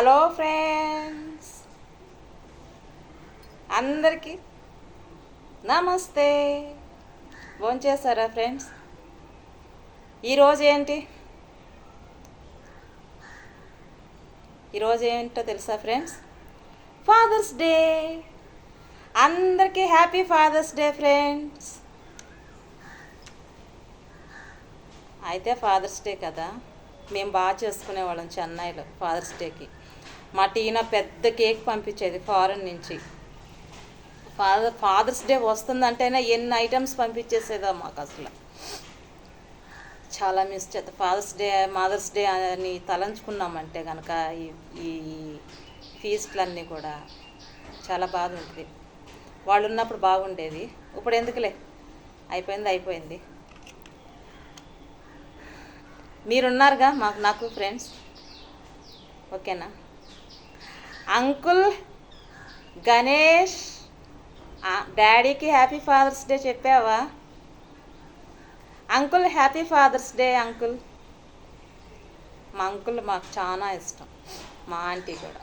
Hello friends. అందరికీ నమస్తే. భోంచేస్తారా ఫ్రెండ్స్? ఈరోజు ఏంటి? ఈరోజు ఏంటో తెలుసా ఫ్రెండ్స్? Father's day. అందరికీ హ్యాపీ ఫాదర్స్ డే ఫ్రెండ్స్. అయితే ఫాదర్స్ డే కదా. మేము బాగా చేసుకునేవాళ్ళం చెన్నైలో ఫాదర్స్ డేకి. మా టీనా పెద్ద కేక్ పంపించేది ఫారెన్ నుంచి. ఫాదర్ ఫాదర్స్ డే వస్తుందంటేనే ఎన్ని ఐటమ్స్ పంపించేసేదా మాకు అసలు. చాలా మిస్ చేస్తా ఫాదర్స్ డే మదర్స్ డే అని తలంచుకున్నామంటే కనుక ఈ ఈ ఫీస్ట్లన్నీ కూడా చాలా బాధ ఉంటుంది వాళ్ళు ఉన్నప్పుడు బాగుండేది. ఇప్పుడు ఎందుకులే? అయిపోయింది అయిపోయింది. మీరున్నారుగా మాకు నాకు ఫ్రెండ్స్? ఓకేనా? అంకుల్ గణేష్ డాడీకి హ్యాపీ ఫాదర్స్ డే చెప్పావా? Uncle happy father's day uncle. మా అంకుల్ మాకు చాలా ఇష్టం మా ఆంటీ కూడా.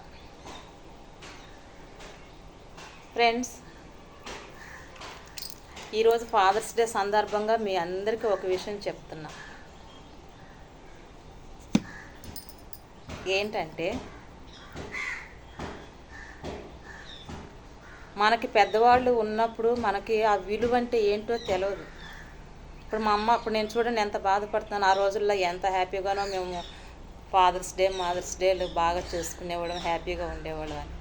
ఫ్రెండ్స్ ఈరోజు ఫాదర్స్ డే సందర్భంగా మీ అందరికీ ఒక విషయం చెప్తున్నా. ఏంటంటే మనకి పెద్దవాళ్ళు ఉన్నప్పుడు మనకి ఆ విలువ అంటే ఏంటో తెలియదు ఇప్పుడు మా అమ్మ అప్పుడు నేను చూడండి ఎంత బాధపడుతున్నాను. ఆ రోజుల్లో ఎంత హ్యాపీగానో మేము ఫాదర్స్ డే మదర్స్ డేలు బాగా చేసుకునేవాళ్ళం హ్యాపీగా ఉండేవాళ్ళం అని.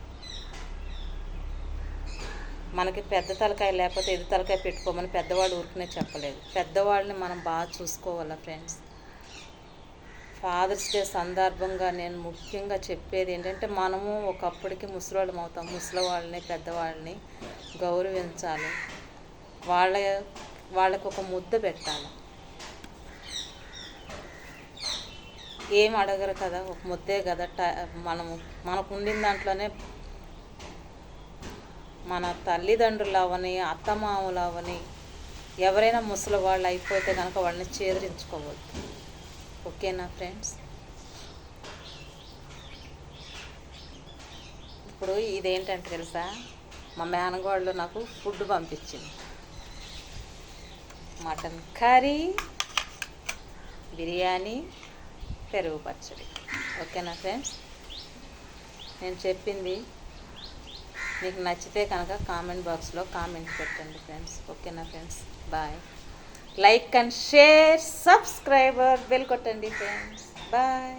మనకి పెద్ద తలకాయ లేకపోతే ఎదు తలకాయ పెట్టుకోమని పెద్దవాళ్ళు ఊరికనే చెప్పలేదు. పెద్దవాళ్ళని మనం బాగా చూసుకోవాలా ఫ్రెండ్స్ ఫాదర్స్ డే సందర్భంగా నేను ముఖ్యంగా చెప్పేది ఏంటంటే మనము ఒకప్పటికి ముసలివాళ్ళం అవుతాం. ముసలి వాళ్ళని పెద్దవాళ్ళని గౌరవించాలి. వాళ్ళ వాళ్ళకు ఒక ముద్ద పెట్టాలి. ఏం అడగరు కదా? ఒక ముద్దే కదా? ట- మనము మనకు ఉండిన దాంట్లోనే మన తల్లిదండ్రులు అవని అత్తమామలు అవని ఎవరైనా ముసలి వాళ్ళు అయిపోతే కనుక వాళ్ళని చేదరించుకోవద్దు. ఓకేనా ఫ్రెండ్స్ ఇప్పుడు ఇదేంటంటే తెలుసా? మా మేనగోళ్ళు నాకు ఫుడ్ పంపించింది. మటన్ కర్రీ బిర్యానీ పెరుగు పచ్చడి. ఓకేనా ఫ్రెండ్స్ నేను చెప్పింది మీకు నచ్చితే కనుక కామెంట్ బాక్స్లో కామెంట్ పెట్టండి ఫ్రెండ్స్ ఓకేనా friends bye like and share subscriber bell కొట్టండి ఫ్రెండ్స్ బాయ్